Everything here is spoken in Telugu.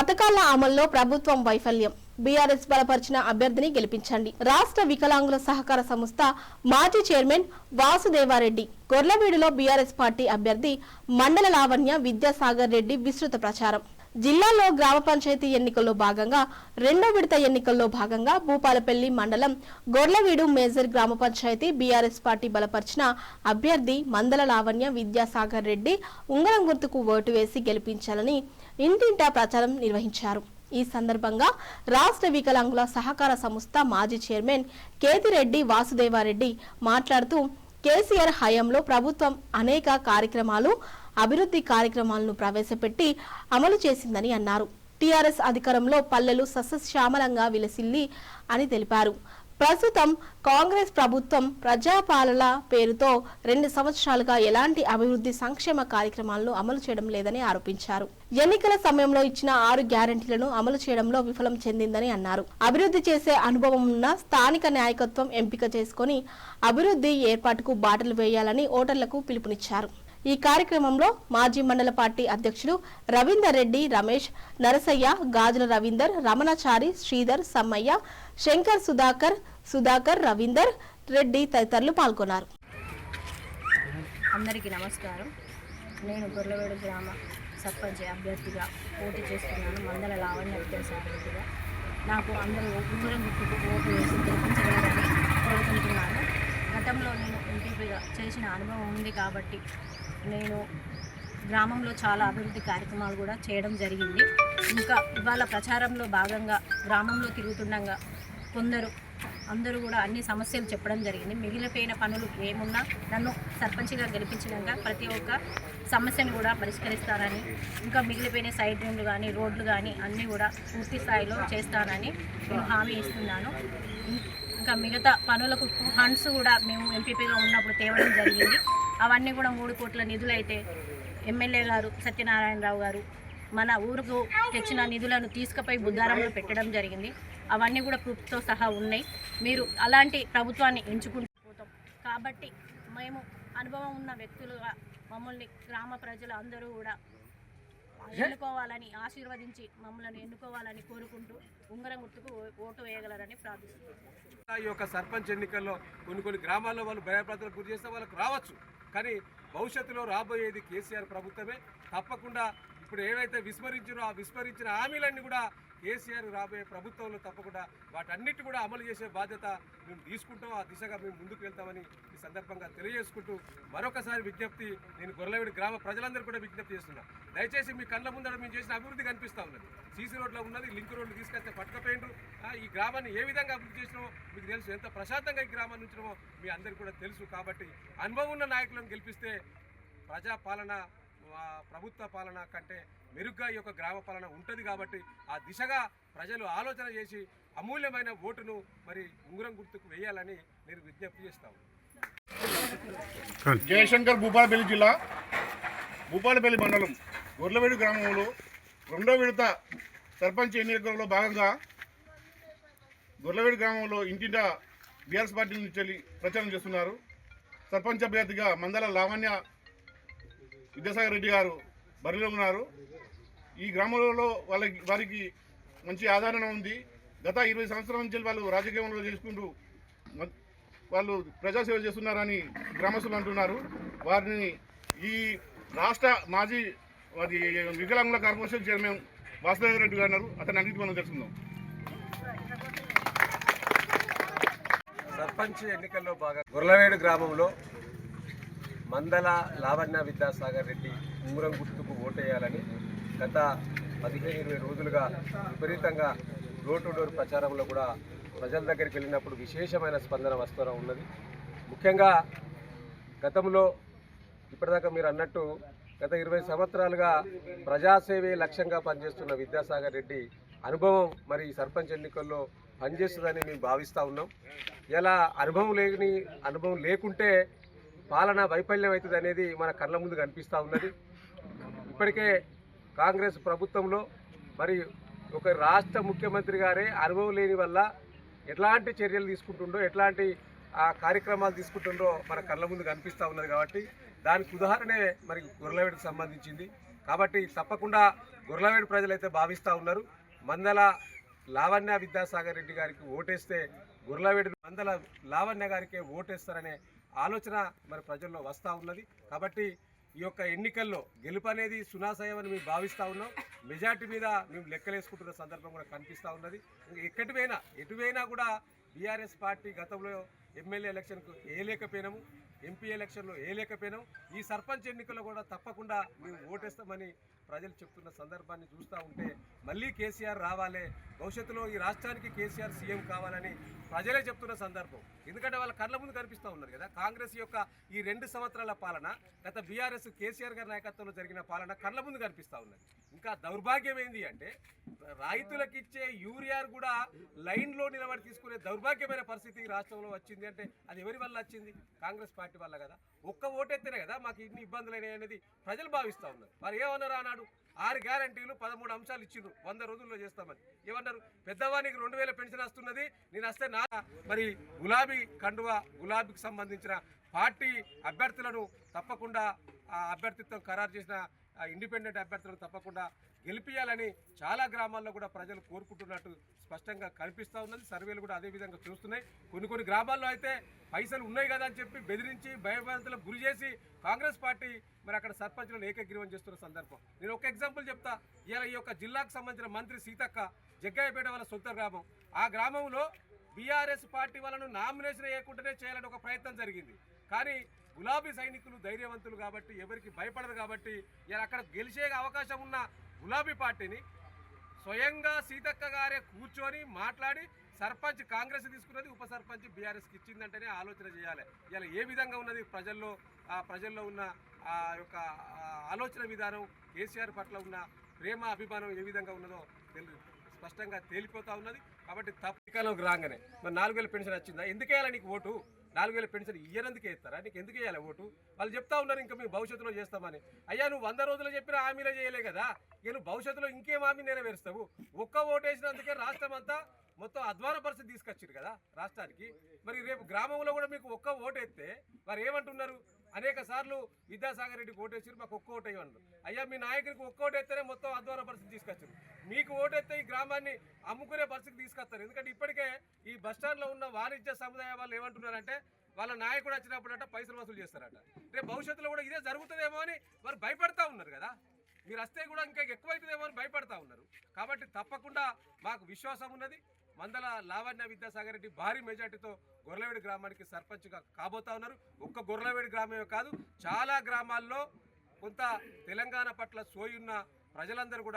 పథకాల అమల్లో ప్రభుత్వం వైఫల్యం. బీఆర్ఎస్ బలపరిచిన అభ్యర్థిని గెలిపించండి. రాష్ట్ర వికలాంగుల సహకార సంస్థ మాజీ చైర్మన్ వాసుదేవారెడ్డి గొర్లవీడులో బీఆర్ఎస్ పార్టీ అభ్యర్థి మండల లావణ్య విద్యాసాగర్ రెడ్డి విస్తృత ప్రచారం. జిల్లాలో గ్రామ పంచాయతీ ఎన్నికల్లో భాగంగా రెండో విడత ఎన్నికల్లో భాగంగా భూపాలపల్లి మండలం గొర్లవీడు మేజర్ గ్రామ పంచాయతీ బీఆర్ఎస్ పార్టీ బలపరిచిన అభ్యర్థి మందల లావణ్య విద్యాసాగర్ రెడ్డి ఉంగరం గుర్తుకు ఓటు వేసి గెలిపించాలని ఇంటింటా ప్రచారం నిర్వహించారు. ఈ సందర్భంగా రాష్ట్ర వికలాంగుల సహకార సంస్థ మాజీ చైర్మన్ కేతిరెడ్డి వాసుదేవారెడ్డి మాట్లాడుతూ కేసీఆర్ హయాంలో ప్రభుత్వం అనేక కార్యక్రమాలు అభివృద్ధి కార్యక్రమాలను ప్రవేశపెట్టి అమలు చేసిందని అన్నారు. టీఆర్ఎస్ అధికారంలో పల్లెలు సస్యశ్యామలంగా విలసిల్లి అని తెలిపారు. ప్రస్తుతం కాంగ్రెస్ ప్రభుత్వం ప్రజాపాలన పేరుతో రెండు సంవత్సరాలుగా ఎలాంటి అభివృద్ధి సంక్షేమ కార్యక్రమాలను అమలు చేయడం లేదని ఆరోపించారు. ఎన్నికల సమయంలో ఇచ్చిన ఆరు గ్యారంటీలను అమలు చేయడంలో విఫలం చెందిందని అన్నారు. అభివృద్ధి చేసే అనుభవం ఉన్న స్థానిక నాయకత్వం ఎంపిక చేసుకొని అభివృద్ధి ఏర్పాటుకు బాటలు వేయాలని ఓటర్లకు పిలుపునిచ్చారు. ఈ కార్యక్రమంలో మాజీ మండల పార్టీ అధ్యక్షులు రవీందర్ రెడ్డి రమేష్ నరసయ్య గాజుల రవీందర్ రమణాచారి శ్రీధర్ సమ్మయ్య శంకర్ సుధాకర్ సుధాకర్ రవీందర్ రెడ్డి తదితరులు పాల్గొన్నారు. అందరికీ నమస్కారం. నేను గొర్రెవేడు గ్రామ సర్పంచ్ అభ్యర్థిగా పోటీ చేస్తున్నాను. మందల లావణ్య అభ్యర్థిగా. నాకు అందరూ దూరం గుర్తుకు ఓటు వేసి గెలిపించగలరని కోరుకుంటున్నాను. గతంలో నేను ఎంపీగా చేసిన అనుభవం ఉంది కాబట్టి నేను గ్రామంలో చాలా అభివృద్ధి కార్యక్రమాలు కూడా చేయడం జరిగింది. ఇంకా ఇవాళ ప్రచారంలో భాగంగా గ్రామంలో తిరుగుతుండగా కొందరు అందరూ కూడా అన్ని సమస్యలు చెప్పడం జరిగింది. మిగిలిపోయిన పనులు ఏమున్నా నన్ను సర్పంచ్గా గెలిపించినాక ప్రతి ఒక్క సమస్యను కూడా పరిష్కరిస్తానని ఇంకా మిగిలిపోయిన సైడ్ రూమ్లు కానీ రోడ్లు కానీ అన్నీ కూడా పూర్తి స్థాయిలో చేస్తానని నేను హామీ ఇస్తున్నాను. ఇంకా మిగతా పనులకు ఫండ్స్ కూడా మేము ఎంపీపీగా ఉన్నప్పుడు తేవడం జరిగింది. అవన్నీ కూడా మూడు కోట్ల నిధులు అయితే ఎమ్మెల్యే గారు సత్యనారాయణరావు గారు మన ఊరుకు తెచ్చిన నిధులను తీసుకుపోయి బుద్ధారంలో పెట్టడం జరిగింది. అవన్నీ కూడా ప్రూఫ్తో సహా ఉన్నాయి. మీరు అలాంటి ప్రభుత్వాన్ని ఎంచుకుంటూ పోతాం కాబట్టి మేము అనుభవం ఉన్న వ్యక్తులుగా మమ్మల్ని గ్రామ ప్రజలు అందరూ కూడా ఎన్నుకోవాలని ఆశీర్వదించి మమ్మల్ని ఎన్నుకోవాలని కోరుకుంటూ ఉంగరం గుర్తుకు ఓ- ఓటు వేయగలరని ప్రార్థిస్తున్నాం. ఈ యొక్క సర్పంచ్ ఎన్నికల్లో కొన్ని కొన్ని గ్రామాల్లో వాళ్ళు భయప్రాంతాలకు గురి చేస్తే వాళ్ళకు రావచ్చు. కానీ భవిష్యత్తులో రాబోయేది కేసీఆర్ ప్రభుత్వమే. తప్పకుండా ఇప్పుడు ఏవైతే విస్మరించారో ఆ విస్మరించిన హామీలన్నీ కూడా కేసీఆర్ రాబోయే ప్రభుత్వంలో తప్పకుండా వాటన్నిటి కూడా అమలు చేసే బాధ్యత మేము తీసుకుంటాం. ఆ దిశగా మేము ముందుకు వెళ్తామని ఈ సందర్భంగా తెలియజేసుకుంటూ మరొకసారి విజ్ఞప్తి నేను గొర్రెలవిడి గ్రామ ప్రజలందరూ కూడా విజ్ఞప్తి చేస్తున్నా. దయచేసి మీ కళ్ళ ముందర మేము చేసిన అభివృద్ధి కనిపిస్తూ ఉన్నది. సీసీ రోడ్లో ఉన్నది లింక్ రోడ్లు తీసుకొస్తే పట్టుకపోయిండ్రు. ఈ గ్రామాన్ని ఏ విధంగా అభివృద్ధి చేసినామో మీకు తెలుసు. ఎంత ప్రశాంతంగా ఈ గ్రామాన్ని ఉంచినామో మీ అందరికీ కూడా తెలుసు. కాబట్టి అనుభవం ఉన్న నాయకులను గెలిపిస్తే ప్రజాపాలన ప్రభుత్వ పాలన కంటే మెరుగ్గా ఈ యొక్క గ్రామ పాలన ఉంటుంది కాబట్టి ఆ దిశగా ప్రజలు ఆలోచన చేసి అమూల్యమైన ఓటును మరి ఉంగరం గుర్తుకు వేయాలని నేను విజ్ఞప్తి చేస్తాను జయశంకర్ భూపాలపల్లి జిల్లా భూపాలపల్లి మండలం గొర్లవేడు గ్రామంలో రెండో విడత సర్పంచ్ ఎన్నికల్లో భాగంగా గొర్లవేడు గ్రామంలో ఇంటింటా బీఆర్ఎస్ పార్టీ నుంచి వెళ్ళి ప్రచారం చేస్తున్నారు. సర్పంచ్ అభ్యర్థిగా మందల లావణ్య విద్యాసాగర్ రెడ్డి గారు బరిలో ఉన్నారు. ఈ గ్రామంలో వాళ్ళకి వారికి మంచి ఆదరణ ఉంది. గత ఇరవై సంవత్సరాల నుంచి వాళ్ళు రాజకీయంలో చేసుకుంటూ వాళ్ళు ప్రజాసేవ చేస్తున్నారని గ్రామస్తులు అంటున్నారు. వారిని ఈ రాష్ట్ర మాజీ అది వికలాంగుల కార్పొరేషన్ చైర్మన్ వాసుదేవ రెడ్డి గారు అన్నారు అతని అన్నిటి మనం తెలుసుకుందాం. సర్పంచ్ ఎన్నికల్లో బాగా గుర్లవేడు గ్రామంలో మందల లావణ్య విద్యాసాగర్ రెడ్డి ఉంగరం గుర్తుకు ఓటేయాలని గత పదిహేను ఇరవై రోజులుగా విపరీతంగా డోర్ టు డోర్ ప్రచారంలో కూడా ప్రజల దగ్గరికి వెళ్ళినప్పుడు విశేషమైన స్పందన వస్తూనే ఉన్నది. ముఖ్యంగా గతంలో ఇప్పటిదాకా మీరు అన్నట్టు గత ఇరవై సంవత్సరాలుగా ప్రజాసేవే లక్ష్యంగా పనిచేస్తున్న విద్యాసాగర్ రెడ్డి అనుభవం మరి ఈ సర్పంచ్ ఎన్నికల్లో పనిచేస్తుందని మేము భావిస్తూ ఉన్నాం. ఇలా అనుభవం లేని అనుభవం లేకుంటే పాలన వైఫల్యం అవుతుంది అనేది మన కళ్ళ ముందు కనిపిస్తూ ఉన్నది. ఇప్పటికే కాంగ్రెస్ ప్రభుత్వంలో మరి ఒక రాష్ట్ర ముఖ్యమంత్రి గారే అనుభవం లేని వల్ల ఎట్లాంటి చర్యలు తీసుకుంటుండో ఎట్లాంటి ఆ కార్యక్రమాలు తీసుకుంటుండో మన కళ్ళ ముందు కనిపిస్తూ ఉన్నది కాబట్టి దానికి ఉదాహరణే మరి గుర్రలవేడికి సంబంధించింది. కాబట్టి తప్పకుండా గుర్లవేడు ప్రజలైతే భావిస్తూ ఉన్నారు. మందల లావణ్య విద్యాసాగర్ రెడ్డి గారికి ఓటేస్తే గుర్లవేడు మందల లావణ్య గారికే ఓటేస్తారనే ఆలోచన మరి ప్రజల్లో వస్తూ ఉన్నది. కాబట్టి ఈ యొక్క ఎన్నికల్లో గెలుపు అనేది సునాశయమని మేము భావిస్తూ ఉన్నాం. మెజార్టీ మీద మేము లెక్కలేసుకుంటున్న సందర్భం కూడా కనిపిస్తూ ఉన్నది. ఎక్కటివైనా ఎటువైనా కూడా బీఆర్ఎస్ పార్టీ గతంలో ఎమ్మెల్యే ఎలక్షన్కు వేయలేకపోయినాము ఎంపీ ఎలక్షన్లో వేయలేకపోయినాం ఈ సర్పంచ్ ఎన్నికల్లో కూడా తప్పకుండా మేము ఓటేస్తామని ప్రజలు చెప్తున్న సందర్భాన్ని చూస్తూ ఉంటే మళ్ళీ కేసీఆర్ రావాలి. భవిష్యత్తులో ఈ రాష్ట్రానికి కేసీఆర్ సీఎం కావాలని ప్రజలే చెప్తున్న సందర్భం. ఎందుకంటే వాళ్ళ కళ్ళ ముందు కనిపిస్తూ ఉన్నారు కదా. కాంగ్రెస్ యొక్క ఈ రెండు సంవత్సరాల పాలన గత బీఆర్ఎస్ కేసీఆర్ గారి నాయకత్వంలో జరిగిన పాలన కళ్ళ ముందు కనిపిస్తూ ఉన్నది. ఇంకా దౌర్భాగ్యం ఏంది అంటే రైతులకు ఇచ్చే యూరియా కూడా లైన్లో నిలబడి తీసుకునే దౌర్భాగ్యమైన పరిస్థితి రాష్ట్రంలో వచ్చింది అంటే అది ఎవరి వల్ల వచ్చింది? కాంగ్రెస్ పార్టీ వల్ల కదా. ఒక్క ఓటెత్తేనే కదా మాకు ఇన్ని ఇబ్బందులు అయినాయి అనేది ప్రజలు భావిస్తూ ఉన్నారు. మరి ఏమన్నారు ఆనాడు? ఆరు గ్యారంటీలు పదమూడు అంశాలు ఇచ్చిండ్రు. వంద రోజుల్లో చేస్తామని. ఏమన్నారు? పెద్దవానికి రెండు వేల పెన్షన్ వస్తున్నది నేను వస్తే నా మరి గులాబీ కండువా గులాబీకి సంబంధించిన పార్టీ అభ్యర్థులను తప్పకుండా ఆ అభ్యర్థిత్వం ఖరారు చేసిన ఇండిపెండెంట్ అభ్యర్థులను తప్పకుండా గెలిపించాలని చాలా గ్రామాల్లో కూడా ప్రజలు కోరుకుంటున్నట్టు స్పష్టంగా కనిపిస్తూ ఉన్నది. సర్వేలు కూడా అదే విధంగా చూస్తున్నాయి. కొన్ని కొన్ని గ్రామాల్లో అయితే పైసలు ఉన్నాయి కదా అని చెప్పి బెదిరించి భయభ్రాంతులకు గురి చేసి కాంగ్రెస్ పార్టీ మరి అక్కడ సర్పంచ్లను ఏకగ్రీవం చేస్తున్న సందర్భం. నేను ఒక ఎగ్జాంపుల్ చెప్తా. ఇలా ఈ యొక్క జిల్లాకు సంబంధించిన మంత్రి సీతక్క జగ్గయ్యపేట వాళ్ళ సొంత గ్రామం. ఆ గ్రామంలో బీఆర్ఎస్ పార్టీ వాళ్ళను నామినేషన్ వేయకుండానే చేయాలని ఒక ప్రయత్నం జరిగింది. కానీ గులాబీ సైనికులు ధైర్యవంతులు కాబట్టి ఎవరికి భయపడరు కాబట్టి ఇలా అక్కడ గెలిచే అవకాశం ఉన్న గులాబీ పార్టీని స్వయంగా సీతక్క గారే కూర్చొని మాట్లాడి సర్పంచ్ కాంగ్రెస్ తీసుకున్నది ఉప సర్పంచ్ బీఆర్ఎస్కి ఇచ్చిందంటేనే ఆలోచన చేయాలి. ఇలా ఏ విధంగా ఉన్నది ప్రజల్లో ఆ ప్రజల్లో ఉన్న ఆ యొక్క ఆలోచన విధానం కేసీఆర్ పట్ల ఉన్న ప్రేమ అభిమానం ఏ విధంగా ఉన్నదో తెలి స్పష్టంగా తేలిపోతూ ఉన్నది. కాబట్టి తప్పికలోకి రాగానే మరి నాలుగు వేల పెన్షన్ వచ్చిందా? ఎందుకేయాలి నీకు ఓటు? నాలుగు వేల పెన్షన్ ఇయ్యనందుకు వేస్తారా నీకు ఎందుకు వేయాలి ఓటు? వాళ్ళు చెప్తా ఉన్నారు ఇంకా మేము భవిష్యత్తులో చేస్తామని. అయ్యా నువ్వు వంద రోజులు చెప్పిన హామీలో చేయలే కదా. ఇక నువ్వు భవిష్యత్తులో ఇంకేం హామీ నెరవేరుస్తావు? ఒక్క ఓటు వేసినందుకే రాష్ట్రం అంతా మొత్తం అధ్వాన పరిస్థితి తీసుకొచ్చారు కదా రాష్ట్రానికి. మరి రేపు గ్రామంలో కూడా మీకు ఒక్క ఓటు వేస్తే వారు ఏమంటున్నారు? అనేక సార్లు విద్యాసాగర్ రెడ్డికి ఓటేసారు మాకు ఒక్క ఓటు వేయమన్నారు అయ్యా మీ నాయకుడికి ఒక్క ఓటు వేస్తేనే మొత్తం అధ్వాన పరిస్థితి తీసుకొచ్చారు మీకు ఓటు వేస్తే ఈ గ్రామాన్ని అమ్ముకునే పరిస్థితి తీసుకొస్తారు. ఎందుకంటే ఇప్పటికే ఈ బస్ స్టాండ్లో ఉన్న వాణిజ్య సముదాయ వాళ్ళు ఏమంటున్నారంటే వాళ్ళ నాయకుడు వచ్చినప్పుడట పైసలు వసూలు చేస్తారట. రేపు భవిష్యత్తులో కూడా ఇదే జరుగుతుందేమో అని వారు భయపడతా ఉన్నారు కదా. మీరు వస్తే కూడా ఇంకా ఎక్కువైతుందేమో అని భయపడతా ఉన్నారు. కాబట్టి తప్పకుండా మాకు విశ్వాసం ఉన్నది. మందల లావణ్య విద్యాసాగర్ రెడ్డి భారీ మెజార్టీతో గొర్లవేడి గ్రామానికి సర్పంచ్గా కాబోతా ఉన్నారు. ఒక్క గొర్లవేడి గ్రామమే కాదు చాలా గ్రామాల్లో కొంత తెలంగాణ పట్ల సోయున్న ప్రజలందరూ కూడా